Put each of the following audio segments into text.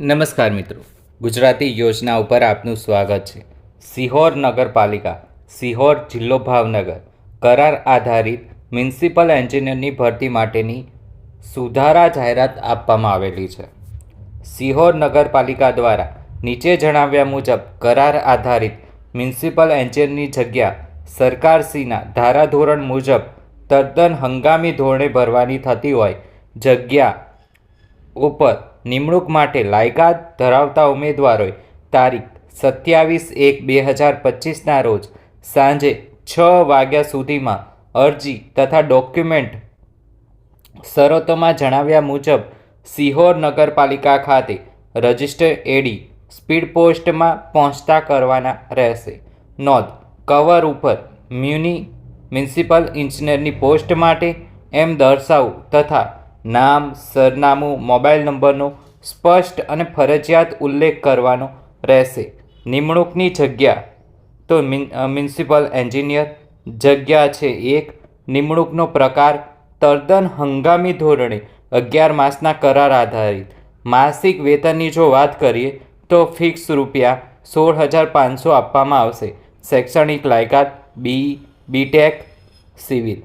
નમસ્કાર મિત્રો. ગુજરાતી યોજના ઉપર આપનું સ્વાગત છે. સિહોર નગરપાલિકા, સિહોર જિલ્લો ભાવનગર, કરાર આધારિત મ્યુનિસિપલ એન્જિનિયરની ભરતી માટેની સુધારા જાહેરાત આપવામાં આવેલી છે. સિહોર નગરપાલિકા દ્વારા નીચે જણાવ્યા મુજબ કરાર આધારિત મ્યુનિસિપલ એન્જિનિયરની જગ્યા સરકારશ્રીના ધારાધોરણ મુજબ તદ્દન હંગામી ધોરણે ભરવાની થતી હોય જગ્યા ઉપર નિમણૂક માટે લાયકાત ધરાવતા ઉમેદવારોએ તારીખ સત્યાવીસ એક બે હજાર પચીસના રોજ સાંજે છ વાગ્યા સુધીમાં અરજી તથા ડોક્યુમેન્ટ શરતોમાં જણાવ્યા મુજબ સિહોર નગરપાલિકા ખાતે રજિસ્ટર એડી સ્પીડ પોસ્ટમાં પહોંચતા કરવાના રહેશે. નોંધ, કવર ઉપર મ્યુનિ, મ્યુનિસિપલ ઇન્જિનિયરની પોસ્ટ માટે એમ દર્શાવવું તથા નામ, સરનામું, મોબાઈલ નંબરનો સ્પષ્ટ અને ફરજિયાત ઉલ્લેખ કરવાનો રહેશે. નિમણૂકની જગ્યા. તો મ્યુનિસિપલ એન્જિનિયર. જગ્યા છે એક. નિમણૂકનો પ્રકાર. તદ્દન હંગામી ધોરણે. અગિયાર માસના કરાર આધારિત. માસિક વેતનની જો વાત કરીએ, તો ફિક્સ રૂપિયા સોળ હજાર પાંચસો આપવામાં આવશે. શૈક્ષણિક લાયકાત બી બીટેક સિવિલ.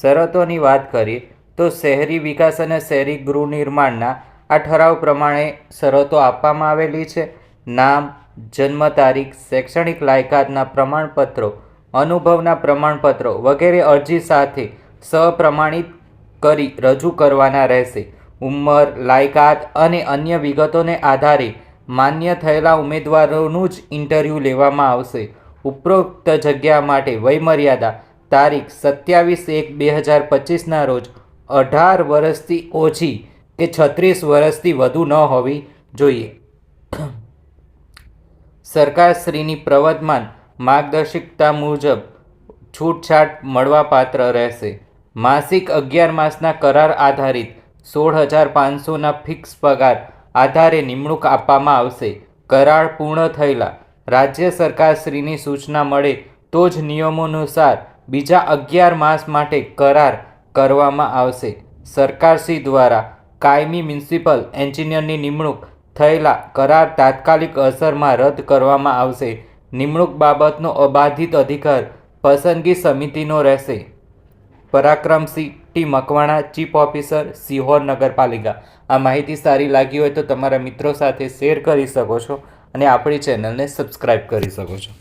શરતોની વાત કરીએ તો શહેરી વિકાસ અને શહેરી ગૃહ નિર્માણના આ ઠરાવ પ્રમાણે શરતો આપવામાં આવેલી છે. નામ, જન્મ તારીખ, શૈક્ષણિક લાયકાતના પ્રમાણપત્રો, અનુભવના પ્રમાણપત્રો વગેરે અરજી સાથે સપ્રમાણિત કરી રજૂ કરવાના રહેશે. ઉંમર, લાયકાત અને અન્ય વિગતોને આધારે માન્ય થયેલા ઉમેદવારોનું જ ઇન્ટરવ્યૂ લેવામાં આવશે. ઉપરોક્ત જગ્યા માટે વયમર્યાદા તારીખ સત્યાવીસ એક બે હજાર પચીસના રોજ અઢાર વર્ષથી ઓછી કે છત્રીસ વર્ષથી વધુ ન હોવી જોઈએ. સરકારશ્રીની પ્રવર્તમાન માર્ગદર્શિકતા મુજબ છૂટછાટ મળવાપાત્ર રહેશે. માસિક અગિયાર માસના કરાર આધારિત સોળ હજાર પાંચસોના ફિક્સ પગાર આધારે નિમણૂક આપવામાં આવશે. કરાર પૂર્ણ થયેલા રાજ્ય સરકારશ્રીની સૂચના મળે તો જ નિયમોનુસાર બીજા અગિયાર માસ માટે કરાર કરવામાં આવશે. સરકારશ્રી દ્વારા કાયમી મ્યુનિસિપલ એન્જિનિયરની નિમણૂક થયેલા કરાર તાત્કાલિક અસરમાં રદ કરવામાં આવશે. નિમણૂક બાબતનો અબાધિત અધિકાર પસંદગી સમિતિનો રહેશે. Parakramsinh T. Makwana, chief officer, Sihor નગરપાલિકા. આ માહિતી સારી લાગી હોય તો તમારા મિત્રો સાથે શેર કરી શકો છો અને આપણી ચેનલને સબસ્ક્રાઈબ કરી શકો છો.